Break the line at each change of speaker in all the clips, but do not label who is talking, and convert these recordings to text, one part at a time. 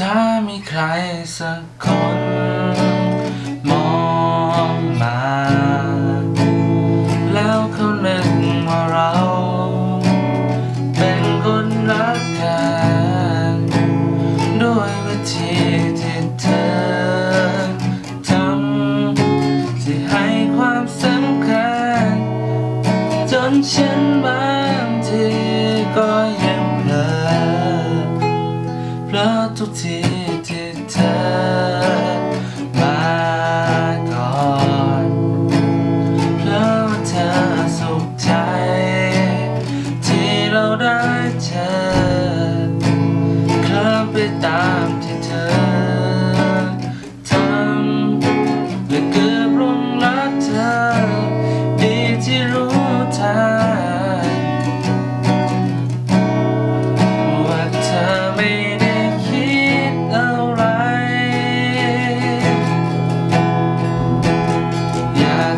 ถ้ามีใครสักคน มองมา แล้วเขานึกว่าเรา เป็นคนรักกันด้วยวิธีที่เธอทำที่ให้ความสำคัญ จนฉันบางทีก็ยัง ร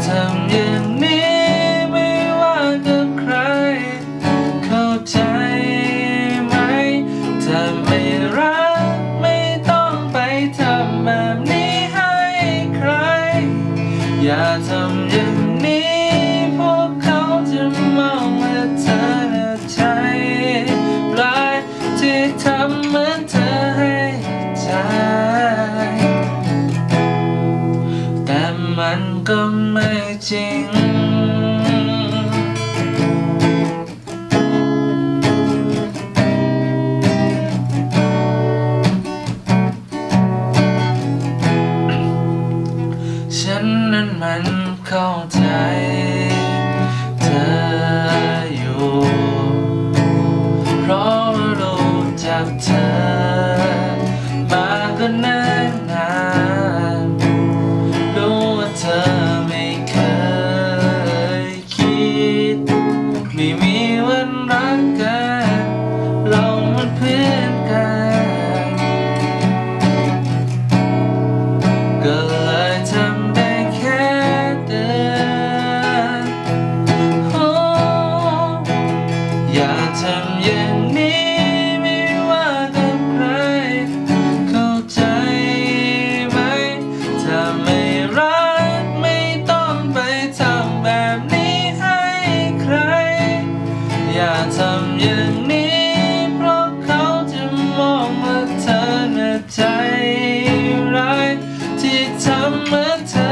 ทำอย่างนี้ไม่ว่ากับใคร เข้าใจไหม ถ้าไม่รักไม่ต้องไปทำแบบนี้ให้ใคร อย่าทำอย่างนี้ ก็ไม่จริง ฉันนั้นมันเข้าใจ อย่าทำอย่างนี้ เพราะเขาจะมองว่าเธอน่ะใจร้ายที่ทำเหมือนเธอ